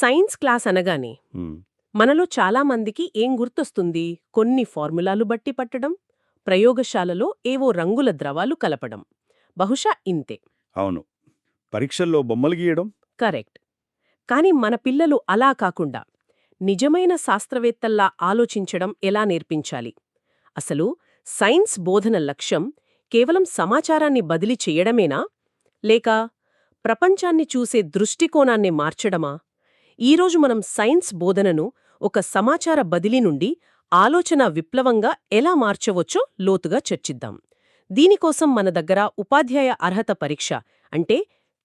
Science class అనగానే. మనలో చాలామందికి ఏం గుర్తొస్తుంది? కొన్ని ఫార్ములాలు బట్టి పట్టడం ప్రయోగశాలలో ఏవో రంగుల ద్రవాలు కలపడం. బహుశా ఇంతే. అవును. పరీక్షల్లో బొమ్మలు గీయడం? కరెక్ట్. కాని మన పిల్లలు అలా కాకుండా నిజమైన శాస్త్రవేత్తల్లా ఆలోచించడం ఎలా నేర్పించాలి? అసలు సైన్స్ బోధన లక్ష్యం కేవలం సమాచారాన్ని బదిలీ చేయడమేనా? లేక ప్రపంచాన్ని చూసే దృష్టికోణాన్ని మార్చడమా? ఈరోజు మనం సైన్స్ బోధనను ఒక సమాచార బదిలీ నుండి ఆలోచన విప్లవంగా ఎలా మార్చవచ్చో లోతుగా చర్చిద్దాం. దీనికోసం మన దగ్గర ఉపాధ్యాయ అర్హత పరీక్ష అంటే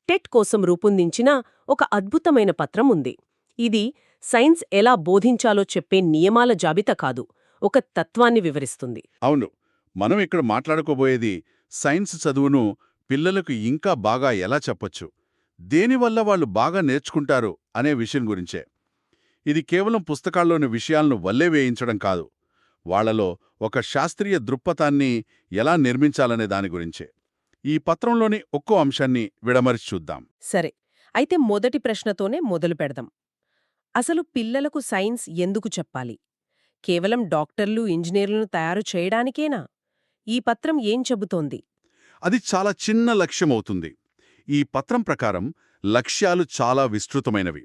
టెట్ కోసం రూపొందించిన ఒక అద్భుతమైన పత్రం ఉంది. ఇది సైన్స్ ఎలా బోధించాలో చెప్పే నియమాల జాబితా కాదు ఒక తత్వాన్ని వివరిస్తుంది. అవును మనం ఇక్కడ మాట్లాడుకోబోయేది సైన్స్ చదువును పిల్లలకు ఇంకా బాగా ఎలా చెప్పొచ్చు? దేనివల్ల వాళ్ళు బాగా నేర్చుకుంటారు అనే విషయం గురించే. ఇది కేవలం పుస్తకాల్లోని విషయాలను వల్లే వేయించడం కాదు. వాళ్ళలో ఒక శాస్త్రీయ దృక్పథాన్ని ఎలా నిర్మించాలనే దాని గురించే. ఈ పత్రంలోని ఒక్కో అంశాన్ని విడమరిచి చూద్దాం. సరే అయితే మొదటి ప్రశ్నతోనే మొదలు పెడదాం. అసలు పిల్లలకు సైన్స్ ఎందుకు చెప్పాలి? కేవలం డాక్టర్లు ఇంజనీర్లను తయారు చేయడానికేనా? ఈ పత్రం ఏం చెబుతోంది? అది చాలా చిన్న లక్ష్యమవుతుంది. ఈ పత్రం ప్రకారం లక్ష్యాలు చాలా విస్తృతమైనవి.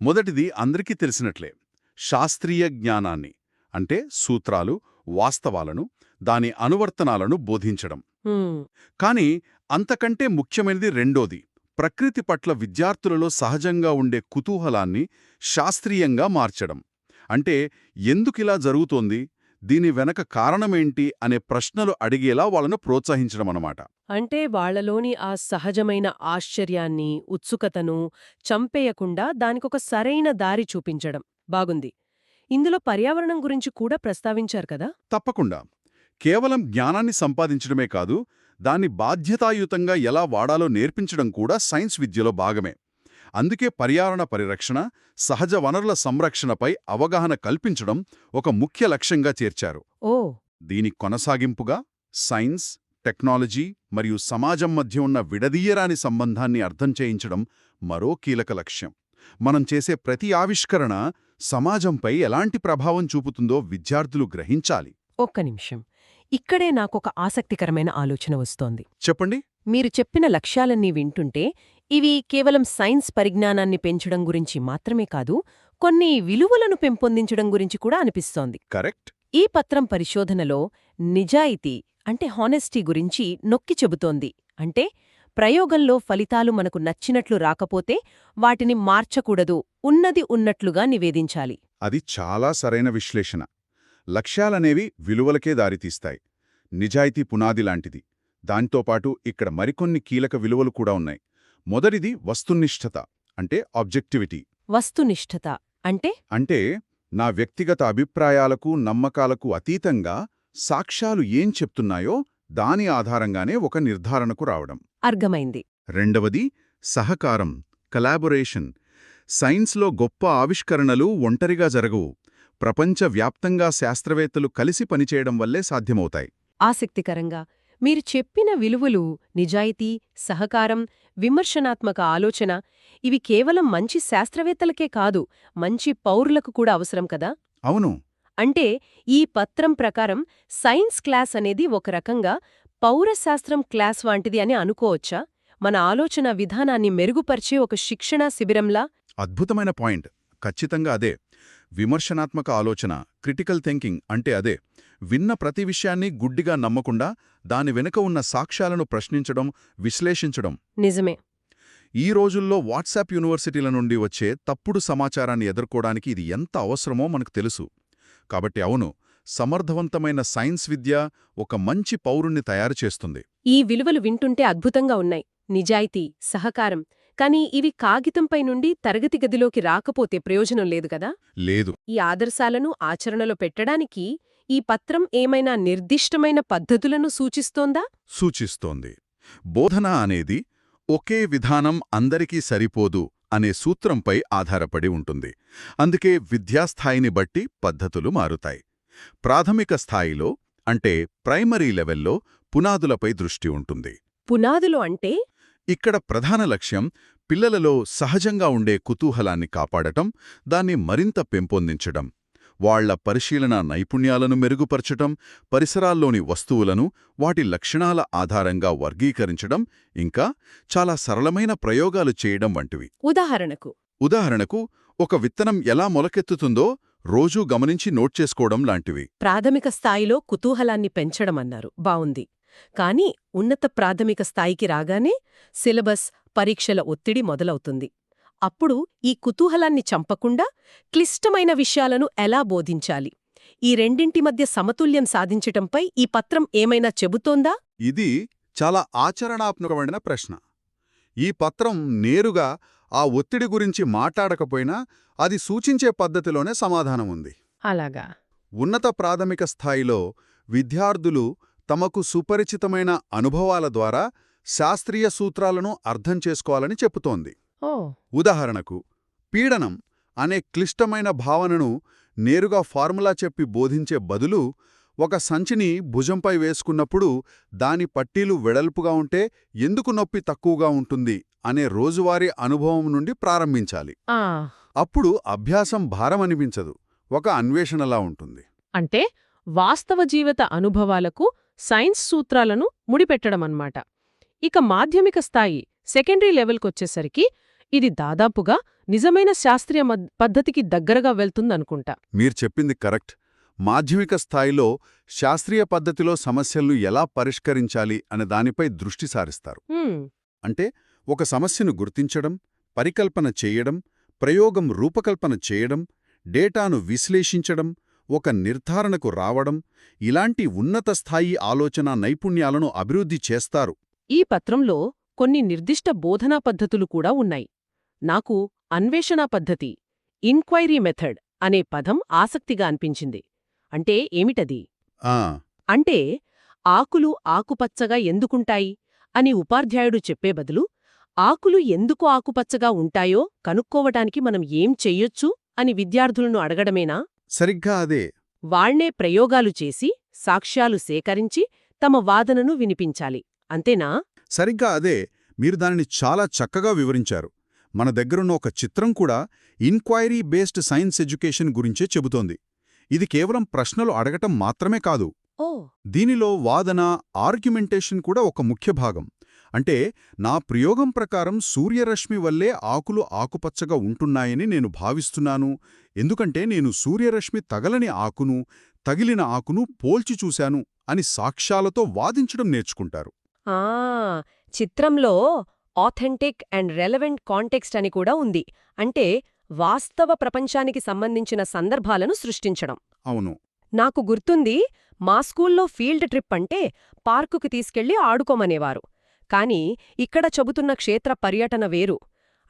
మొదటిది అందరికీ తెలిసినట్లే శాస్త్రీయ జ్ఞానాన్ని అంటే సూత్రాలు వాస్తవాలను దాని అనువర్తనాలను బోధించడం. కానీ అంతకంటే ముఖ్యమైనది రెండోది ప్రకృతి పట్ల విద్యార్థులలో సహజంగా ఉండే కుతూహలాన్ని శాస్త్రీయంగా మార్చడం. అంటే ఎందుకిలా జరుగుతోంది? దీని వెనక కారణమేంటి అనే ప్రశ్నలు అడిగేలా వాళ్ళను ప్రోత్సహించడం అన్నమాట అంటే వాళ్ళలోని ఆ సహజమైన ఆశ్చర్యాన్ని ఉత్సుకతను చంపేయకుండా దానికొక సరైన దారి చూపించడం. బాగుంది. ఇందులో పర్యావరణం గురించి కూడా ప్రస్తావించారు కదా? తప్పకుండా. కేవలం జ్ఞానాన్ని సంపాదించడమే కాదు దాన్ని బాధ్యతాయుతంగా ఎలా వాడాలో నేర్పించడం కూడా సైన్స్ విద్యలో భాగమే. అందుకే పర్యావరణ పరిరక్షణ సహజ వనరుల సంరక్షణపై అవగాహన కల్పించడం ఒక ముఖ్య లక్ష్యంగా చేర్చారు. ఓ! దీని కొనసాగింపుగా సైన్స్ టెక్నాలజీ మరియు సమాజం మధ్య ఉన్న విడదీయరాని సంబంధాన్ని అర్థం చేయించడం మరో కీలక లక్ష్యం. మనం చేసే ప్రతి ఆవిష్కరణ సమాజంపై ఎలాంటి ప్రభావం చూపుతుందో విద్యార్థులు గ్రహించాలి. ఒక్క నిమిషం. ఇక్కడే నాకొక ఆసక్తికరమైన ఆలోచన వస్తోంది. చెప్పండి. మీరు చెప్పిన లక్ష్యాలన్నీ వింటుంటే ఇవి కేవలం సైన్స్ పరిజ్ఞానాన్ని పెంచడం గురించి మాత్రమే కాదు కొన్ని విలువలను పెంపొందించడం గురించి కూడా అనిపిస్తోంది. కరెక్ట్. ఈ పత్రం పరిశోధనలో నిజాయితీ అంటే హానెస్టీ గురించి నొక్కి చెబుతోంది. అంటే ప్రయోగంలో ఫలితాలు మనకు నచ్చినట్లు రాకపోతే వాటిని మార్చకూడదు ఉన్నది ఉన్నట్లుగా నివేదించాలి. అది చాలా సరైన విశ్లేషణ. లక్ష్యాలనేవి విలువలకే దారితీస్తాయి. నిజాయితీ పునాది లాంటిది. దాంతోపాటు ఇక్కడ మరికొన్ని కీలక విలువలు కూడా ఉన్నాయి. మొదటిది వస్తునిష్ఠత అంటే ఆబ్జెక్టివిటీ. వస్తునిష్ఠత అంటే? అంటే నా వ్యక్తిగత అభిప్రాయాలకు నమ్మకాలకు అతీతంగా సాక్ష్యాలు ఏం చెప్తున్నాయో దాని ఆధారంగానే ఒక నిర్ధారణకు రావడం. అర్గమైంది రెండవది సహకారం కలాబొరేషన్ సైన్స్లో గొప్ప ఆవిష్కరణలు ఒంటరిగా జరగవు. ప్రపంచవ్యాప్తంగా శాస్త్రవేత్తలు కలిసి పనిచేయడం వల్లే సాధ్యమవుతాయి. ఆసక్తికరంగా మీరు చెప్పిన విలువలు నిజాయితీ సహకారం విమర్శనాత్మక ఆలోచన ఇవి కేవలం మంచి శాస్త్రవేత్తలకే కాదు మంచి పౌరులకు కూడా అవసరం కదా? అవును. అంటే ఈ పత్రం ప్రకారం సైన్స్ క్లాస్ అనేది ఒక రకంగా పౌరశాస్త్రం క్లాస్ వంటిది అని అనుకోవచ్చా? మన ఆలోచన విధానాన్ని మెరుగుపరిచే ఒక శిక్షణా శిబిరంలా? అద్భుతమైన పాయింట్. ఖచ్చితంగా అదే. విమర్శనాత్మక ఆలోచన క్రిటికల్ థింకింగ్ అంటే అదే. విన్న ప్రతి విషయాన్ని గుడ్డిగా నమ్మకుండా దాని వెనుక ఉన్న సాక్ష్యాలను ప్రశ్నించడం విశ్లేషించడం. నిజమే. ఈ రోజుల్లో వాట్సాప్ యూనివర్సిటీల నుండి వచ్చే తప్పుడు సమాచారాన్ని ఎదుర్కోవడానికి ఇది ఎంత అవసరమో మనకు తెలుసు. కాబట్టి అవును సమర్థవంతమైన సైన్స్ విద్య ఒక మంచి పౌరుణ్ణి తయారు చేస్తుంది. ఈ విలువలు వింటుంటే అద్భుతంగా ఉన్నాయి. నిజాయితీ సహకారం. కానీ ఇవి కాగితంపై నుండి తరగతి గదిలోకి రాకపోతే ప్రయోజనం లేదు కదా? లేదు. ఈ ఆదర్శాలను ఆచరణలో పెట్టడానికి ఈ పత్రం ఏమైనా నిర్దిష్టమైన పద్ధతులను సూచిస్తోందా? సూచిస్తోంది. బోధన అనేది ఒకే విధానం అందరికీ సరిపోదు అనే సూత్రంపై ఆధారపడి ఉంటుంది. అందుకే విద్యాస్థాయిని బట్టి పద్ధతులు మారుతాయి. ప్రాథమిక స్థాయిలో అంటే ప్రైమరీ లెవెల్లో పునాదులపై దృష్టి ఉంటుంది. పునాదులు అంటే? ఇక్కడ ప్రధాన లక్ష్యం పిల్లలలో సహజంగా ఉండే కుతూహలాన్ని కాపాడటం దాన్ని మరింత పెంపొందించడం. వాళ్ళ పరిశీలన నైపుణ్యాలను మెరుగుపరచటం పరిసరాల్లోని వస్తువులను వాటి లక్షణాల ఆధారంగా వర్గీకరించడం ఇంకా చాలా సరళమైన ప్రయోగాలు చేయడం వంటివి. ఉదాహరణకు ఉదాహరణకు ఒక విత్తనం ఎలా మొలకెత్తుతుందో రోజూ గమనించి నోట్ చేసుకోవడం లాంటివి. ప్రాథమిక స్థాయిలో కుతూహలాన్ని పెంచడమన్నారు. బావుంది. కానీ ఉన్నత ప్రాథమిక స్థాయికి రాగానే సిలబస్ పరీక్షల ఒత్తిడి మొదలవుతుంది. అప్పుడు ఈ కుతూహలాన్ని చంపకుండా క్లిష్టమైన విషయాలను ఎలా బోధించాలి? ఈ రెండింటి మధ్య సమతుల్యం సాధించటంపై ఈ పత్రం ఏమైనా చెబుతోందా? ఇది చాలా ఆచరణాత్మకమైన ప్రశ్న. ఈ పత్రం నేరుగా ఆ ఒత్తిడి గురించి మాట్లాడకపోయినా అది సూచించే పద్ధతిలోనే సమాధానం ఉంది. అలాగా. ఉన్నత ప్రాథమిక స్థాయిలో విద్యార్థులు తమకు సుపరిచితమైన అనుభవాల ద్వారా శాస్త్రీయ సూత్రాలను అర్థం చేసుకోవాలని చెబుతోంది. ఉదాహరణకు పీడనం అనే క్లిష్టమైన భావనను నేరుగా ఫార్ములా చెప్పి బోధించే బదులు ఒక సంచిని భుజంపై వేసుకున్నప్పుడు దాని పట్టీలు వెడల్పుగా ఉంటే ఎందుకు నొప్పి తక్కువగా ఉంటుంది అనే రోజువారీ అనుభవం నుండి ప్రారంభించాలి. అప్పుడు అభ్యాసం భారమనిపించదు ఒక అన్వేషణలా ఉంటుంది. అంటే వాస్తవ జీవిత అనుభవాలకు సైన్స్ సూత్రాలను ముడిపెట్టడమన్నమాట. ఇక మాధ్యమిక స్థాయి సెకండరీ లెవెల్కొచ్చేసరికి ఇది దాదాపుగా నిజమైన శాస్త్రీయ పద్ధతికి దగ్గరగా వెళ్తుందనుకుంటా. మీరు చెప్పింది కరెక్ట్. మాధ్యమిక స్థాయిలో శాస్త్రీయ పద్ధతిలో సమస్యలను ఎలా పరిష్కరించాలి అనే దానిపై దృష్టి సారిస్తారు. అంటే ఒక సమస్యను గుర్తించడం పరికల్పన చేయడం ప్రయోగం రూపకల్పన చేయడం డేటాను విశ్లేషించడం ఒక నిర్ధారణకు రావడం ఇలాంటి ఉన్నత స్థాయి ఆలోచన నైపుణ్యాలను అభివృద్ధి చేస్తారు. ఈ పత్రంలో కొన్ని నిర్దిష్ట బోధనా పద్ధతులు కూడా ఉన్నాయి. నాకు అన్వేషణా పద్ధతి ఇన్క్వైరీ మెథడ్ అనే పదం ఆసక్తిగా అనిపించింది. అంటే ఏమిటది? అంటే ఆకులు ఆకుపచ్చగా ఎందుకుంటాయి? అని ఉపాధ్యాయుడు చెప్పే బదులు ఆకులు ఎందుకు ఆకుపచ్చగా ఉంటాయో కనుక్కోవటానికి మనం ఏం చెయ్యొచ్చు అని విద్యార్థులను అడగడమేనా? సరిగ్గా అదే. వాళ్ళే ప్రయోగాలు చేసి సాక్ష్యాలు సేకరించి తమ వాదనను వినిపించాలి. అంతేనా? సరిగ్గా అదే. మీరు దానిని చాలా చక్కగా వివరించారు. మన దగ్గరున్న ఒక చిత్రం కూడా ఇన్క్వైరీ బేస్డ్ సైన్స్ ఎడ్యుకేషన్ గురించే చెబుతోంది. ఇది కేవలం ప్రశ్నలు అడగటం మాత్రమే కాదు. దీనిలో వాదన ఆర్గ్యుమెంటేషన్ కూడా ఒక ముఖ్య భాగం. అంటే నా ప్రయోగం ప్రకారం సూర్యరశ్మి వల్లే ఆకులు ఆకుపచ్చగా ఉంటున్నాయని నేను భావిస్తున్నాను. ఎందుకంటే నేను సూర్యరశ్మి తగలని ఆకును తగిలిన ఆకును పోల్చి చూశాను అని సాక్ష్యాలతో వాదించడం నేర్చుకుంటారు. చిత్రంలో ఆథెంటిక్ అండ్ రెలవెంట్ కాంటెక్స్ట్ అని కూడా ఉంది. అంటే వాస్తవ ప్రపంచానికి సంబంధించిన సందర్భాలను సృష్టించడం. అవును. నాకు గుర్తుంది మా స్కూల్లో ఫీల్డ్ ట్రిప్ అంటే పార్కుకి తీసుకెళ్ళి ఆడుకోమనేవారు. కాని ఇక్కడ చెబుతున్న క్షేత్ర పర్యటన వేరు.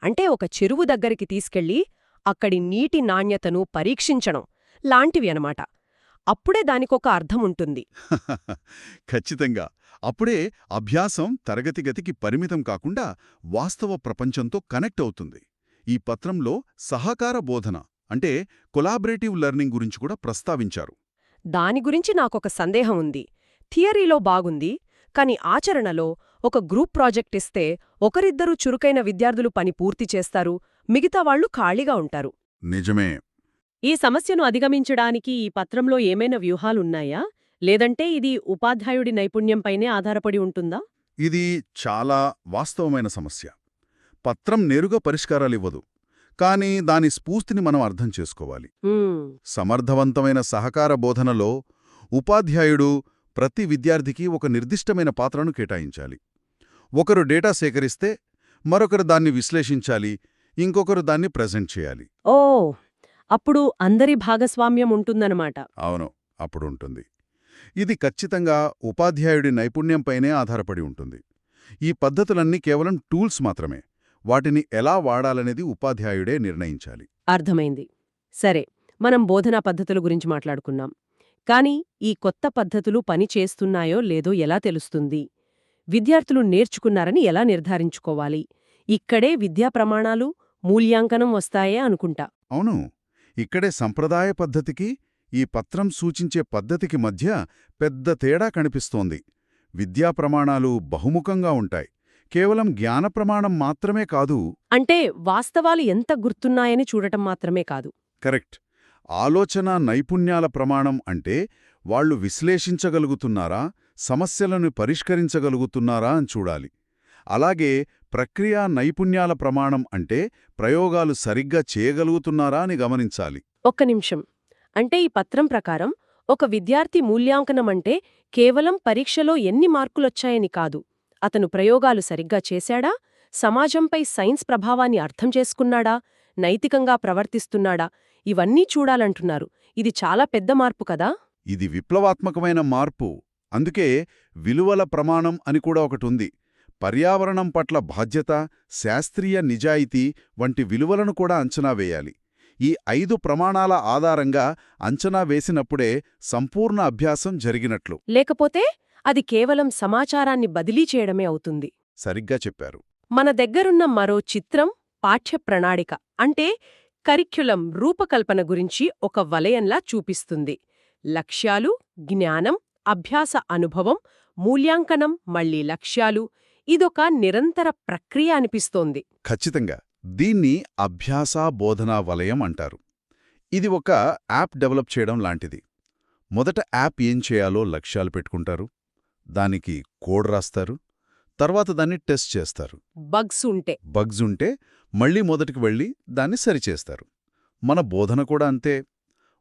అంటే ఒక చెరువు దగ్గరికి తీసుకెళ్ళి అక్కడి నీటి నాణ్యతను పరీక్షించడం లాంటివి అనమాట అప్పుడే దానికొక అర్థముంటుంది ఖచ్చితంగా. అప్పుడే అభ్యాసం తరగతి గతికి పరిమితం కాకుండా వాస్తవ ప్రపంచంతో కనెక్ట్ అవుతుంది. ఈ పత్రంలో సహకార బోధన అంటే కొలాబరేటివ్ లెర్నింగ్ గురించి కూడా ప్రస్తావించారు. దాని గురించి నాకొక సందేహం ఉంది. థియరీలో బాగుంది కాని ఆచరణలో ఒక గ్రూప్ ప్రాజెక్ట్ ఇస్తే ఒకరిద్దరు చురుకైన విద్యార్థులు పని పూర్తి చేస్తారు మిగతా వాళ్ళు ఖాళీగా ఉంటారు. నిజమే. ఈ సమస్యను అధిగమించడానికి ఈ పత్రంలో ఏమైనా వ్యూహాలున్నాయా? లేదంటే ఇది ఉపాధ్యాయుడి నైపుణ్యంపైనే ఆధారపడి ఉంటుందా? ఇది చాలా వాస్తవమైన సమస్య. పత్రం నేరుగా పరిష్కారాలివ్వదు కానీ దాని స్ఫూర్తిని మనం అర్థం చేసుకోవాలి. సమర్థవంతమైన సహకార బోధనలో ఉపాధ్యాయుడు ప్రతి విద్యార్థికి ఒక నిర్దిష్టమైన పాత్రను కేటాయించాలి. ఒకరు డేటా సేకరిస్తే మరొకరు దాన్ని విశ్లేషించాలి ఇంకొకరు దాన్ని ప్రెజెంట్ చేయాలి. ఓ! అప్పుడు అందరి భాగస్వామ్యం ఉంటుందన్నమాట. అవును అప్పుడు ఉంటుంది. ఇది ఖచ్చితంగా ఉపాధ్యాయుడి నైపుణ్యంపైనే ఆధారపడి ఉంటుంది. ఈ పద్ధతులన్నీ కేవలం టూల్స్ మాత్రమే. వాటిని ఎలా వాడాలనేది ఉపాధ్యాయుడే నిర్ణయించాలి. అర్థమైంది. సరే మనం బోధనా పద్ధతుల గురించి మాట్లాడుకున్నాం. కాని ఈ కొత్త పద్ధతులు పని చేస్తున్నాయో లేదో ఎలా తెలుస్తుంది? విద్యార్థులు నేర్చుకున్నారని ఎలా నిర్ధారించుకోవాలి? ఇక్కడే విద్యా ప్రమాణాలు మూల్యాంకనం వస్తాయే అనుకుంటా. అవును. ఇక్కడే సంప్రదాయ పద్ధతికి ఈ పత్రం సూచించే పద్ధతికి మధ్య పెద్ద తేడా కనిపిస్తోంది. విద్యా ప్రమాణాలు బహుముఖంగా ఉంటాయి. కేవలం జ్ఞాన ప్రమాణం మాత్రమే కాదు. అంటే వాస్తవాలు ఎంత గుర్తున్నాయని చూడటం మాత్రమే కాదు. కరెక్ట్. ఆలోచన నైపుణ్యాల ప్రమాణం అంటే వాళ్ళు విశ్లేషించగలుగుతున్నారా సమస్యలను పరిష్కరించగలుగుతున్నారా అని చూడాలి. అలాగే ప్రక్రియా నైపుణ్యాల ప్రమాణం అంటే ప్రయోగాలు సరిగ్గా చేయగలుగుతున్నారా అని గమనించాలి. ఒక్క నిమిషం. అంటే ఈ పత్రం ప్రకారం ఒక విద్యార్థి మూల్యాంకనం అంటే కేవలం పరీక్షలో ఎన్ని మార్కులొచ్చాయని కాదు. అతను ప్రయోగాలు సరిగ్గా చేశాడా? సమాజంపై సైన్స్ ప్రభావాన్ని అర్థం చేసుకున్నాడా? నైతికంగా ప్రవర్తిస్తున్నాడా? ఇవన్నీ చూడాలంటున్నారు. ఇది చాలా పెద్ద మార్పు కదా? ఇది విప్లవాత్మకమైన మార్పు. అందుకే విలువల ప్రమాణం అని కూడా ఒకటుంది. పర్యావరణం పట్ల బాధ్యత శాస్త్రీయ నిజాయితీ వంటి విలువలను కూడా అంచనా వేయాలి. ఈ ఐదు ప్రమాణాల ఆధారంగా అంచనా వేసినప్పుడే సంపూర్ణ అభ్యాసం జరిగినట్లు. లేకపోతే అది కేవలం సమాచారాన్ని బదిలీ చేయడమే అవుతుంది. సరిగ్గా చెప్పారు. మన దగ్గరున్న మరో చిత్రం పాఠ్య ప్రణాళిక అంటే కరిక్యులం రూపకల్పన గురించి ఒక వలయంలా చూపిస్తుంది. లక్ష్యాలు జ్ఞానం అభ్యాస అనుభవం మూల్యాంకనం మళ్ళీ లక్ష్యాలు ఇదొక నిరంతర ప్రక్రియ అనిపిస్తోంది. ఖచ్చితంగా. దీన్ని అభ్యాసా బోధనా వలయం అంటారు. ఇది ఒక యాప్ డెవలప్ చేయడం లాంటిది. మొదట యాప్ ఏం చేయాలో లక్ష్యాలు పెట్టుకుంటారు. దానికి కోడ్ రాస్తారు. తర్వాత దాన్ని టెస్ట్ చేస్తారు. బగ్స్ ఉంటే. బగ్స్ ఉంటే మళ్ళీ మొదటికి వెళ్ళి దాన్ని సరిచేస్తారు మన బోధన కూడా అంతే.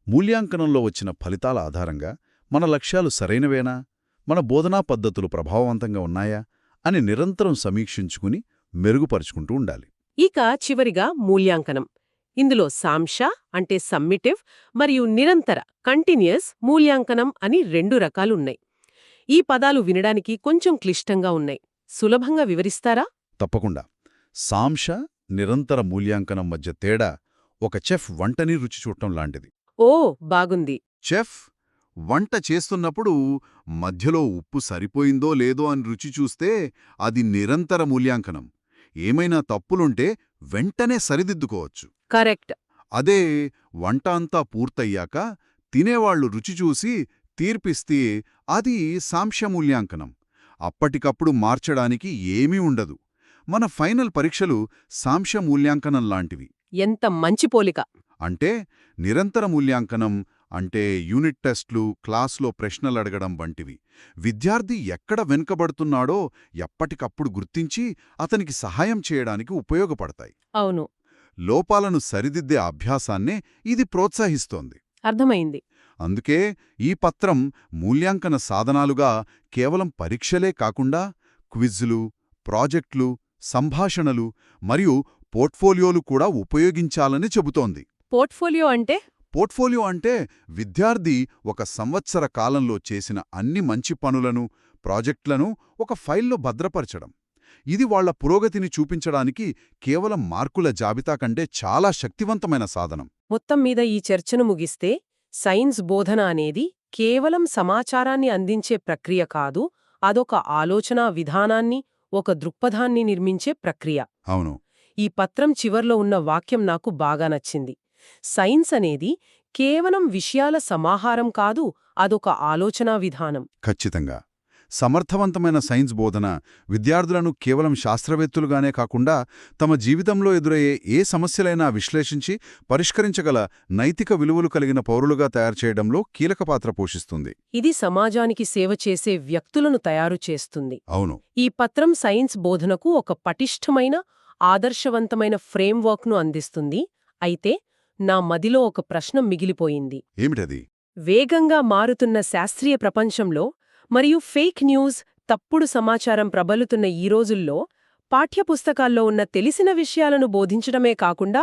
మూల్యాంకనంలో వచ్చిన ఫలితాల ఆధారంగా మన లక్ష్యాలు సరైనవేనా? మన బోధనా పద్ధతులు ప్రభావవంతంగా ఉన్నాయా? అని నిరంతరం సమీక్షించుకుని మెరుగుపరుచుకుంటూ ఉండాలి. ఇక చివరిగా మూల్యాంకనం. ఇందులో సాంశ అంటే సమ్మిటివ్ మరియు నిరంతర కంటిన్యూస్ మూల్యాంకనం అని రెండు రకాలున్నాయి. ఈ పదాలు వినడానికి కొంచెం క్లిష్టంగా ఉన్నాయి. సులభంగా వివరిస్తారా? తప్పకుండా. సాంశ నిరంతర మూల్యాంకనం మధ్య తేడా ఒక చెఫ్ వంటని రుచి చూడటం లాంటిది. ఓ బాగుంది. చెఫ్ వంట చేస్తున్నప్పుడు మధ్యలో ఉప్పు సరిపోయిందో లేదో అని రుచి చూస్తే అది నిరంతర మూల్యాంకనం. ఏమైనా తప్పులుంటే వెంటనే సరిదిద్దుకోవచ్చు. కరెక్ట్. అదే వంట అంతా పూర్తయ్యాక తినేవాళ్ళు రుచి చూసి తీర్పిస్తే అది సాంశమూల్యాంకనం అప్పటికప్పుడు మార్చడానికి ఏమీ ఉండదు. మన ఫైనల్ పరీక్షలు సాంశమూల్యాంకనం లాంటివి. ఎంత మంచి పోలిక. అంటే నిరంతర మూల్యాంకనం అంటే యూనిట్ టెస్ట్లు క్లాస్లో ప్రశ్నలు అడగడం వంటివి. విద్యార్థి ఎక్కడ వెనుకబడుతున్నాడో ఎప్పటికప్పుడు గుర్తించి అతనికి సహాయం చేయడానికి ఉపయోగపడతాయి. అవును. లోపాలను సరిదిద్దే అభ్యాసాన్నే ఇది ప్రోత్సహిస్తోంది. అర్థమైంది. అందుకే ఈ పత్రం మూల్యాంకన సాధనాలుగా కేవలం పరీక్షలే కాకుండా క్విజ్లు ప్రాజెక్టులు సంభాషణలు మరియు పోర్ట్ఫోలియోలు కూడా ఉపయోగించాలని చెబుతోంది. పోర్ట్ఫోలియో అంటే? పోర్ట్ఫోలియో అంటే విద్యార్థి ఒక సంవత్సర కాలంలో చేసిన అన్ని మంచి పనులను ప్రాజెక్టులను ఒక ఫైల్లో భద్రపరచడం. ఇది వాళ్ళ పురోగతిని చూపించడానికి కేవలం మార్కుల జాబితా కంటే చాలా శక్తివంతమైన సాధనం. మొత్తం మీద ఈ చర్చను ముగిస్తే సైన్స్ బోధన అనేది కేవలం సమాచారాన్ని అందించే ప్రక్రియ కాదు అదొక ఆలోచనా విధానాన్ని ఒక దృక్పథాన్ని నిర్మించే ప్రక్రియ. అవును. ఈ పత్రం చివర్లో ఉన్న వాక్యం నాకు బాగా నచ్చింది. సైన్స్ అనేది కేవలం విషయాల సమాహారం కాదు అదొక ఆలోచనా విధానం. ఖచ్చితంగా. సమర్థవంతమైన సైన్స్ బోధన విద్యార్థులను కేవలం శాస్త్రవేత్తలుగానే కాకుండా తమ జీవితంలో ఎదురయ్యే ఏ సమస్యలైనా విశ్లేషించి పరిష్కరించగల నైతిక విలువలు కలిగిన పౌరులుగా తయారు చేయడంలో కీలక పాత్ర పోషిస్తుంది. ఇది సమాజానికి సేవ చేసే వ్యక్తులను తయారు చేస్తుంది. అవును. ఈ పత్రం సైన్స్ బోధనకు ఒక పటిష్టమైన ఆదర్శవంతమైన ఫ్రేమ్వర్క్ను అందిస్తుంది. అయితే నా మదిలో ఒక ప్రశ్న మిగిలిపోయింది. ఏమిటది? వేగంగా మారుతున్న శాస్త్రీయ ప్రపంచంలో మరియు ఫేక్ న్యూస్ తప్పుడు సమాచారం ప్రబలుతున్న ఈ రోజుల్లో పాఠ్యపుస్తకాల్లో ఉన్న తెలిసిన విషయాలను బోధించడమే కాకుండా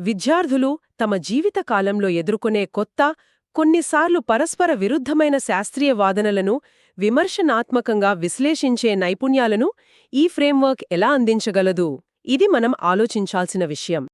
విద్యార్థులు తమ జీవిత కాలంలో ఎదుర్కొనే కొత్త కొన్నిసార్లు పరస్పర విరుద్ధమైన శాస్త్రీయ వాదనలను విమర్శనాత్మకంగా విశ్లేషించే నైపుణ్యాలను ఈ ఫ్రేమ్వర్క్ ఎలా అందించగలదు? ఇది మనం ఆలోచించాల్సిన విషయం.